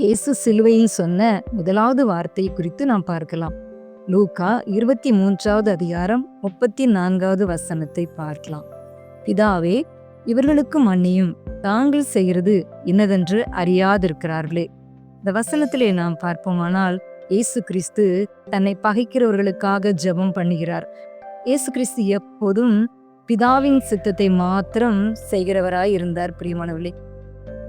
இயேசு சிலுவையில் சொன்ன முதலாவது வார்த்தை குறித்து நாம் பார்க்கலாம். லூக்கா இருபத்தி மூன்றாவது அதிகாரம் முப்பத்தி நான்காவது வசனத்தை பார்க்கலாம். பிதாவே இவர்களுக்கு மன்னியும் தாங்கள் செய்கிறது என்னதென்று அறியாதிருக்கிறார்களே. இந்த வசனத்திலே நாம் பார்ப்போமானால் இயேசு கிறிஸ்து தன்னை பகைக்கிறவர்களுக்காக ஜெபம் பண்ணுகிறார். இயேசு கிறிஸ்து எப்போதும் பிதாவின் சித்தத்தை மாத்திரம் செய்கிறவராய் இருந்தார் பிரியமானவர்களே.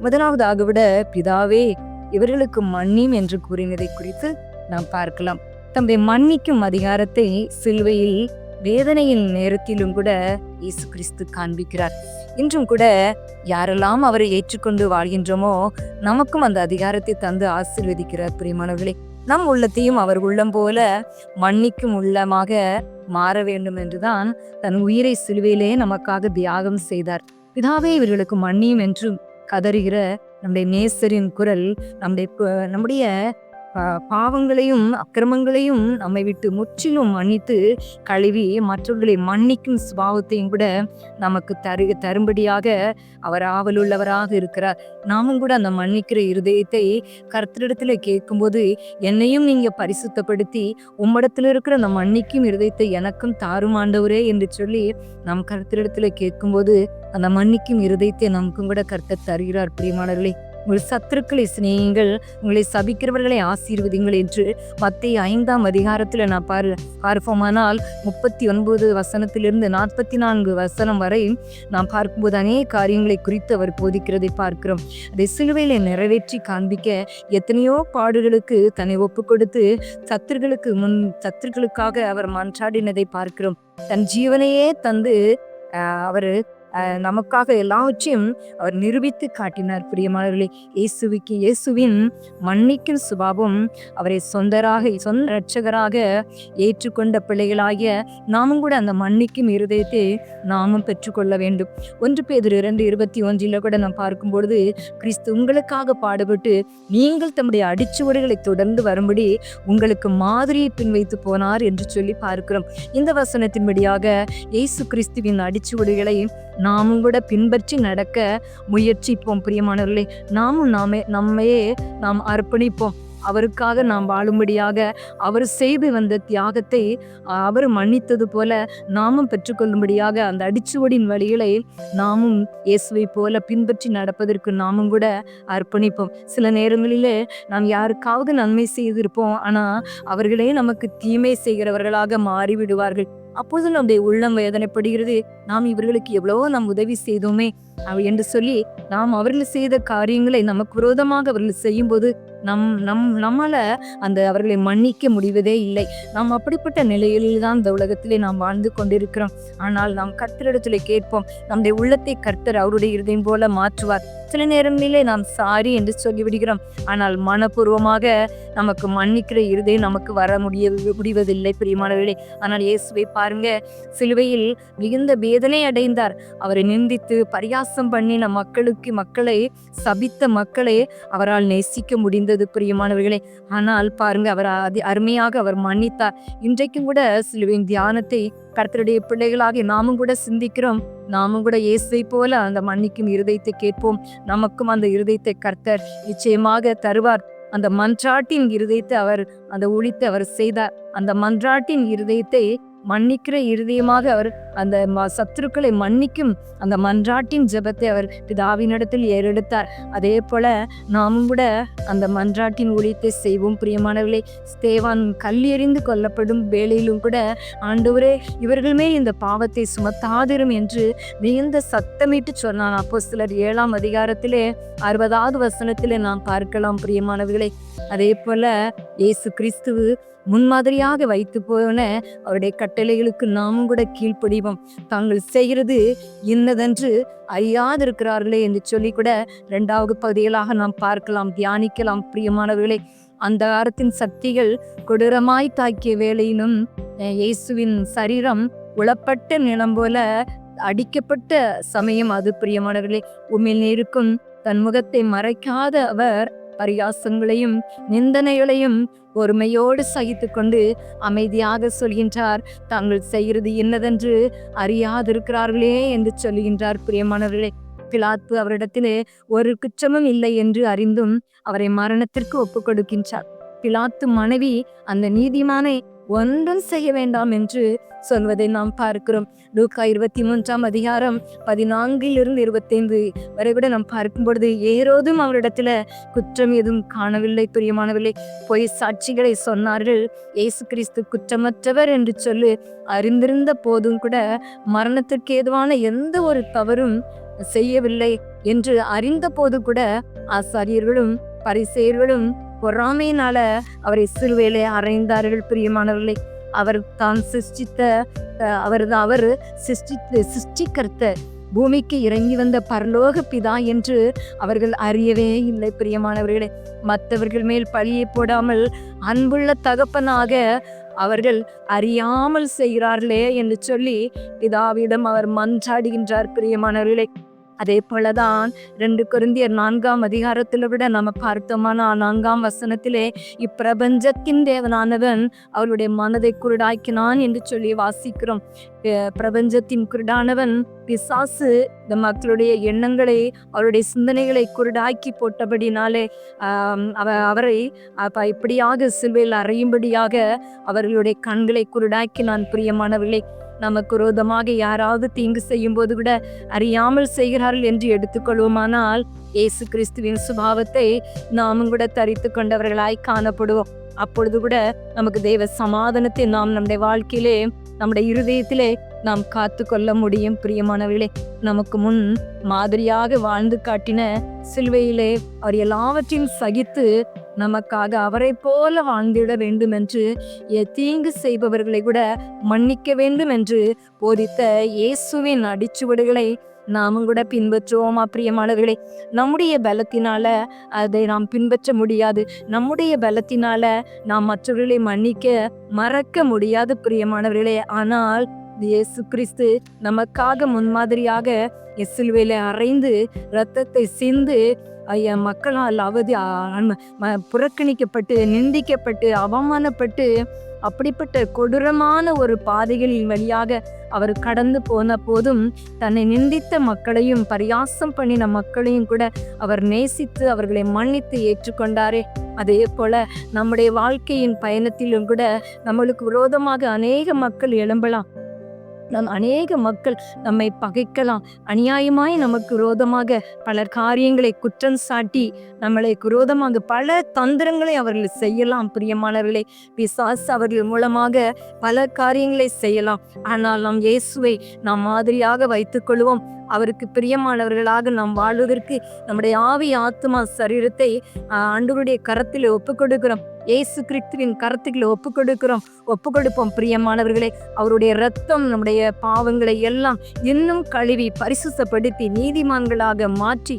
முதலாவதாக விட பிதாவே இவர்களுக்கு மன்னியும் என்று கூறினதை குறித்து நாம் பார்க்கலாம். தம்பை மன்னிக்கும் அதிகாரத்தை சிலுவையில் வேதனையின் நேரத்திலும் கூட இயேசு கிறிஸ்து காண்பிக்கிறார். இன்றும் கூட யாரெல்லாம் அவரை ஏற்றுக்கொண்டு வாழ்கின்றோமோ நமக்கும் அந்த அதிகாரத்தை தந்து ஆசீர்வதிக்கிறார் பிரியமானவர்களே. நம் உள்ளத்தையும் அவர் உள்ளம் போல மன்னிக்கும் உள்ளமாக மாற வேண்டும் என்றுதான் தன் உயிரை சிலுவையிலே நமக்காக தியாகம் செய்தார். பிதாவே இவர்களுக்கு மன்னியும் என்றும் கதறுகிற நம்முடைய நேசரின் குரல் நம்முடைய நம்முடைய பாவங்களையும் அக்கிரமங்களையும் நம்மை விட்டு முற்றிலும் மன்னித்து கழுவி மற்றவர்களை மன்னிக்கும் சுபாவத்தையும் கூட நமக்கு தரு தரும்படியாக அவர் ஆவலுள்ளவராக இருக்கிறார். நாமும் கூட அந்த மன்னிக்கிற இருதயத்தை கர்த்தரிடத்துல கேட்கும்போது என்னையும் நீங்கள் பரிசுத்தப்படுத்தி உம்மிடத்தில் இருக்கிற அந்த மன்னிக்கும் இருதயத்தை எனக்கும் தாரும் ஆண்டவரே என்று சொல்லி நம் கருத்திடத்தில் கேட்கும்போது அந்த மன்னிக்கும் இருதயத்தை நமக்கும் கூட கர்த்தர் தருகிறார் பிரியமானவர்களே. உங்கள் சத்துருக்களை சிநேகிங்கள் உங்களை சபிக்கிறவர்களை ஆசீர்வதிங்கள் என்று மத்திய ஐந்தாம் அதிகாரத்தில் நான் பாரு பார்ப்போமானால் முப்பத்தி ஒன்பது வசனத்திலிருந்து நாற்பத்தி நான்கு வசனம் வரை நாம் பார்க்கும்போது அநேக காரியங்களை குறித்து அவர் போதிக்கிறதை பார்க்கிறோம். அதை சிலுவையில நிறைவேற்றி காண்பிக்க எத்தனையோ பாடுகளுக்கு தன்னை ஒப்பு கொடுத்து சத்துருக்களுக்கு முன் சத்துருக்களுக்காக அவர் மன்றாடினதை பார்க்கிறோம். தன் ஜீவனையே தந்து அவர் நமக்காக எல்லாவற்றையும் அவர் நிரூபித்து காட்டினார். பிரியமானவர்களே இயேசுவிக்கு இயேசுவின் மன்னிக்கும் சுபாவம் அவரை சொந்தராக சொந்த இரட்சகராக ஏற்றுக்கொண்ட பிள்ளைகளாகிய நாமும் கூட அந்த மன்னிக்கும் இருதயத்தை நாமும் பெற்றுக்கொள்ள வேண்டும். ஒன்று பேர் இரண்டு இருபத்தி ஒன்றில் கூட நாம் பார்க்கும்பொழுது கிறிஸ்து உங்களுக்காக பாடுபட்டு நீங்கள் தம்முடைய அடிச்சுவடுகளை தொடர்ந்து வரும்படி உங்களுக்கு மாதிரியை பின்வைத்து போனார் என்று சொல்லி பார்க்கிறோம். இந்த வசனத்தின்படியாக இயேசு கிறிஸ்துவின் அடிச்சுவடுகளை நாமும் கூட பின்பற்றி நடக்க முயற்சிப்போம் பிரியமானவர்களே. நாமும் நாமே நம்மையே நாம் அர்ப்பணிப்போம். அவருக்காக நாம் வாழும்படியாக அவர் செய்து வந்த தியாகத்தை அவர் மன்னித்தது போல நாமும் பெற்றுக்கொள்ளும்படியாக அந்த அடிச்சுவடின் வழிகளை நாமும் இயேசுவை போல பின்பற்றி நடப்பதற்கு நாமும் கூட அர்ப்பணிப்போம். சில நேரங்களிலே நாம் யாருக்காவது நன்மை செய்திருப்போம் ஆனால் அவர்களே நமக்கு தீமை செய்கிறவர்களாக மாறிவிடுவார்கள். அப்போது நம்முடைய உள்ளம் வேதனைப்படுகிறது. நாம் இவர்களுக்கு எவ்வளவோ நாம் உதவி செய்தோமே. என்று சொல்லி நாம் அவர்கள் செய்த காரியங்களை நமக்கு விரோதமாக அவர்கள் செய்யும்போது நம் நம் நம்மால அந்த அவர்களை மன்னிக்க முடிவதே இல்லை. நாம் அப்படிப்பட்ட நிலையில்தான் தான் இந்த உலகத்திலே நாம் வாழ்ந்து கொண்டிருக்கிறோம். ஆனால் நாம் கர்த்தரிடத்திலே கேட்போம் நம்முடைய உள்ளத்தை கர்த்தர் அவருடைய இருதயம் போல மாற்றுவார். சில நேரங்களிலே நாம் சாரி என்று சொல்லிவிடுகிறோம். ஆனால் மனப்பூர்வமாக நமக்கு மன்னிக்கிற இருதயம் நமக்கு வர முடிய முடிவதில்லை பிரியமானவர்களே. ஆனால் இயேசுவை பாருங்க சிலுவையில் மிகுந்த வேதனை அடைந்தார். அவரை நிந்தித்து மோசம் பண்ணின மக்களுக்கு மக்களை சபித்த மக்களை அவரால் நேசிக்க முடிந்தது பிரியமானவர்களே. ஆனால் பாருங்க அவர் அதி அருமையாக அவர் மன்னித்தார். இன்றைக்கும் கூட சிலுவையின் தியானத்தை கர்த்தருடைய பிள்ளைகளாகி நாமும் கூட சிந்திக்கிறோம். நாமும் கூட இயேசுவை போல அந்த மன்னிக்கும் இருதயத்தை கேட்போம். நமக்கும் அந்த இருதயத்தை கர்த்தர் நிச்சயமாக தருவார். அந்த மன்றாட்டின் இருதயத்தை அவர் அந்த ஒழித்து அவர் செய்தார். அந்த மன்றாட்டின் இருதயத்தை மன்னிக்கிற இருதயமாக அவர் அந்த ம- சத்துருக்களை மன்னிக்கும் அந்த மன்றாட்டின் ஜெபத்தை அவர் பிதாவினிடத்தில் ஏறெடுத்தார். அதே போல நாமும் கூட அந்த மன்றாட்டின் ஊழியத்தை செய்வோம். பிரியமானவர்களே ஸ்தேவான் கல்லெறிந்து கொல்லப்படும் வேளையிலும் கூட ஆண்டவரே இவர்களுமே இந்த பாவத்தை சுமத்தாதிரும் என்று மிகுந்த சத்தமிட்டு சொன்னான். அப்போ சிலர் ஏழாம் அதிகாரத்திலே அறுபதாவது வசனத்திலே நாம் பார்க்கலாம். பிரியமானவர்களே அதே போல இயேசு கிறிஸ்துவு முன்மாதிரியாக வைத்து போன அவருடைய கட்டளைகளுக்கு நாமும் கூட கீழ்ப்படிவோம். தாங்கள் செய்கிறது இன்னதென்று அறியாதிருக்கிறார்களே என்று சொல்லி கூட இரண்டாவது பகுதிகளாக நாம் பார்க்கலாம் தியானிக்கலாம் பிரியமானவர்களே. அந்த காலத்தின் சக்திகள் கொடூரமாய் தாக்கிய வேளையிலும் இயேசுவின் சரீரம் உளப்பட்ட நிலம் போல அடிக்கப்பட்ட சமயம் அது பிரியமானவர்களே. உண்மையில் இருக்கும் தன் முகத்தை மறைக்காத அவர் பரியாசங்களையும் நிந்தனைகளையும் பொறுமையோடு சகித்து கொண்டு அமைதியாக சொல்கின்றார். தாங்கள் செய்கிறது என்னதென்று அறியாதிருக்கிறார்களே என்று சொல்கின்றார் பிரியமானவர்களே. பிலாத்து அவரிடத்திலே ஒரு குற்றமும் இல்லை என்று அறிந்தும் அவரை மரணத்திற்கு ஒப்பு கொடுக்கின்றார் பிலாத்து மனைவி அந்த நீதிமானை ஒன்றும் செய்ய வேண்டாம் என்று சொல்வதை நாம் பார்க்கிறோம். லூக்கா இருபத்தி மூன்றாம் அதிகாரம் பதினான்கிலிருந்து இருபத்தைந்து வரை கூட நாம் பார்க்கும் பொழுது ஏறோதும் அவரிடத்துல குற்றம் எதுவும் காணவில்லை பிரியமானவில்லை பொய் சாட்சிகளை சொன்னார்கள். இயேசு கிறிஸ்து குற்றமற்றவர் என்று சொல்லி அறிந்திருந்த போதும் கூட மரணத்திற்கு ஏதுவான எந்த ஒரு தவறும் செய்யவில்லை என்று அறிந்த போது கூட ஆசாரியர்களும் பரிசெயர்களும் பொறாமையினால அவரை சிறுவேலை அறைந்தார்கள் பிரியமானவர்களை. அவர் தான் சிருஷ்டித்த அவர் அவர் சிருஷ்டித்த சிருஷ்டிக்கர்த்த பூமிக்கு இறங்கி வந்த பரலோக பிதா என்று அவர்கள் அறியவே இல்லை பிரியமானவர்களே. மற்றவர்கள் மேல் பழியை போடாமல் அன்புள்ள தகப்பனாக அவர்கள் அறியாமல் செய்கிறார்களே என்று சொல்லி பிதாவிடம் அவர் மன்றாடுகின்றார் பிரியமானவர்களே. அதே போலதான் ரெண்டு குருந்தியர் நான்காம் அதிகாரத்தில் விட நம்ம பார்த்தோம்னா நான்காம் வசனத்திலே இப்பிரபஞ்சத்தின் தேவனானவன் அவருடைய மனதை குருடாக்கினான் என்று சொல்லி வாசிக்கிறோம். பிரபஞ்சத்தின் குருடானவன் பிசாசு இந்த மக்களுடைய எண்ணங்களை அவருடைய சிந்தனைகளை குருடாக்கி போட்டபடினாலே அவ அவரை அப்ப இப்படியாக சிலுவையில் அறையும்படியாக அவர்களுடைய கண்களை குருடாக்கி நான் பிரியமானவர்களை. நமக்கு விரோதமாக யாராவது தீங்கு செய்யும் போது கூட அறியாமல் செய்கிறார்கள் என்று எடுத்துக்கொள்வோமானால் இயேசு கிறிஸ்துவின் சுபாவத்தை நாமும் கூட தரித்து கொண்டவர்களாய் காணப்படுவோம். அப்பொழுது கூட நமக்கு தெய்வ சமாதானத்தை நாம் நம்முடைய வாழ்க்கையிலே நம்முடைய இருதயத்திலே நாம் காத்து கொள்ள முடியும். பிரியமானவர்களே நமக்கு முன் மாதிரியாக வாழ்ந்து காட்டின சிலுவையிலே அவர் எல்லாவற்றையும் சகித்து நமக்காக அவரை போல வாழ்ந்திட வேண்டும் என்று தீங்கு செய்பவர்களை கூட மன்னிக்க வேண்டும் என்று போதித்த இயேசுவின் அடிச்சுவடுகளை நாமும் கூட பின்பற்றுவோமா பிரியமானவர்களே? நம்முடைய பலத்தினால அதை நாம் பின்பற்ற முடியாது. நம்முடைய பலத்தினால நாம் மற்றவர்களை மன்னிக்க மறக்க முடியாது பிரியமானவர்களே. ஆனால் இயேசு கிறிஸ்து நமக்காக முன்மாதிரியாக சிலுவையில அரைந்து இரத்தத்தை சிந்து மக்களால் அவதி புறக்கணிக்கப்பட்டு நிந்திக்கப்பட்டு அவமானப்பட்டு அப்படிப்பட்ட கொடூரமான ஒரு பாதைகளின் வழியாக அவர் கடந்து போன போதும் தன்னை நிந்தித்த மக்களையும் பரியாசம் பண்ணின மக்களையும் கூட அவர் நேசித்து அவர்களை மன்னித்து ஏற்றுக்கொண்டாரே. அதே போல நம்முடைய வாழ்க்கையின் பயணத்திலும் கூட நம்மளுக்கு விரோதமாக அநேக மக்கள் எழும்பலாம். நம் அநேக மக்கள் நம்மை பகைக்கலாம். அநியாயமாய் நமக்கு விரோதமாக பலர் காரியங்களை குற்றம் சாட்டி நம்மளை குரோதமாக பல தந்திரங்களை அவர்கள் செய்யலாம். பிரியமானவர்களே பிசாஸ் அவர்கள் மூலமாக பல காரியங்களை செய்யலாம். ஆனால் நாம் இயேசுவை நாம் மாதிரியாக வைத்துக்கொள்வோம் அவருக்கு பிரியமானவர்களாக நாம் வாழ்வதற்கு நம்முடைய ஆவி ஆத்மா சரீரத்தை ஆண்டவருடைய கரத்தில் ஒப்புக்கொடுக்கிறோம். ஏசு கிறிஸ்துவின் கருத்துக்களை ஒப்பு கொடுக்கிறோம் ஒப்பு கொடுப்போம் பிரியமானவர்களே. அவருடைய ரத்தம் நம்முடைய பாவங்களை எல்லாம் இன்னும் கழுவி பரிசுத்தப்படுத்தி நீதிமான்களாக மாற்றி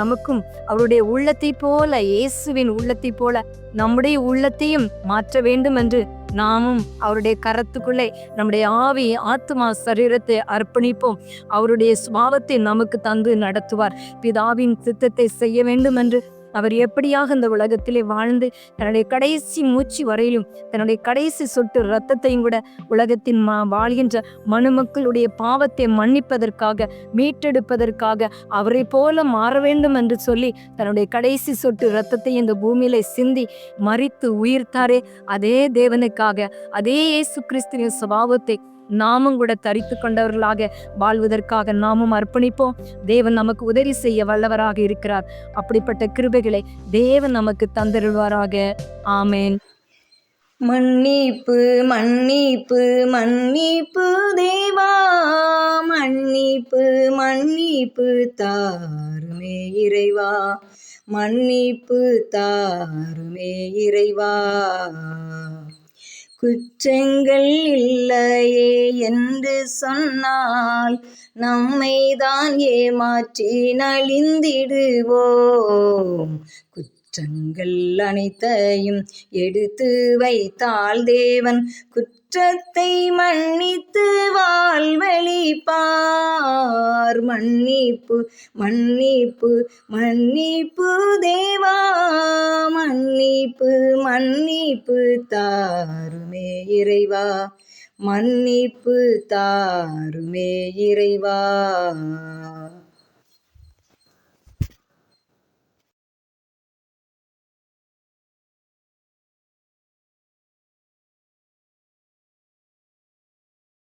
நமக்கும் அவருடைய உள்ளத்தை போல இயேசுவின் உள்ளத்தை போல நம்முடைய உள்ளத்தையும் மாற்ற வேண்டும் என்று நாமும் அவருடைய கரத்துக்குள்ளே நம்முடைய ஆவி ஆத்மா சரீரத்தை அர்ப்பணிப்போம். அவருடைய சுபாவத்தை நமக்கு தந்து நடத்துவார். பிதாவின் சித்தத்தை செய்ய வேண்டும் என்று அவர் எப்படியாக இந்த உலகத்திலே வாழ்ந்து தன்னுடைய கடைசி மூச்சு வரையிலும் தன்னுடைய கடைசி சொட்டு ரத்தத்தையும் கூட உலகத்தின் மா வாழ்கின்ற மனுமக்களுடைய பாவத்தை மன்னிப்பதற்காக மீட்டெடுப்பதற்காக அவரை போல மாற வேண்டும் என்று சொல்லி தன்னுடைய கடைசி சொட்டு இரத்தத்தை இந்த பூமியில சிந்தி மறித்து உயிர்த்தாரே. அதே தேவனுக்காக அதே இயேசு கிறிஸ்துவின் சுபாவத்தை நாமும் கூட தரித்து கொண்டவர்களாக வாழ்வதற்காக நாமும் அர்ப்பணிப்போம். தேவன் நமக்கு உதவி செய்ய வல்லவராக இருக்கிறார். அப்படிப்பட்ட கிருபைகளை தேவன் நமக்கு தந்திருவாராக ஆமேன். மன்னிப்பு மன்னிப்பு மன்னிப்பு தேவா. மன்னிப்பு மன்னிப்பு தாருமே இறைவா. மன்னிப்பு தாருமே இறைவா. குற்றங்கள் இல்லையே என்று சொன்னால் நம்மைதான் ஏமாற்றி நலிந்திடுவோம். குற்றங்கள் அனைத்தையும் எடுத்து வைத்தால் தேவன். குற்றத்தை மன்னித்து வாழ்வழிப்பார். மன்னிப்பு மன்னிப்பு மன்னிப்பு தேவா. மன்னிப்பு மன்னிப்பு தாருமே இறைவா. மன்னிப்பு தாருமே இறைவா.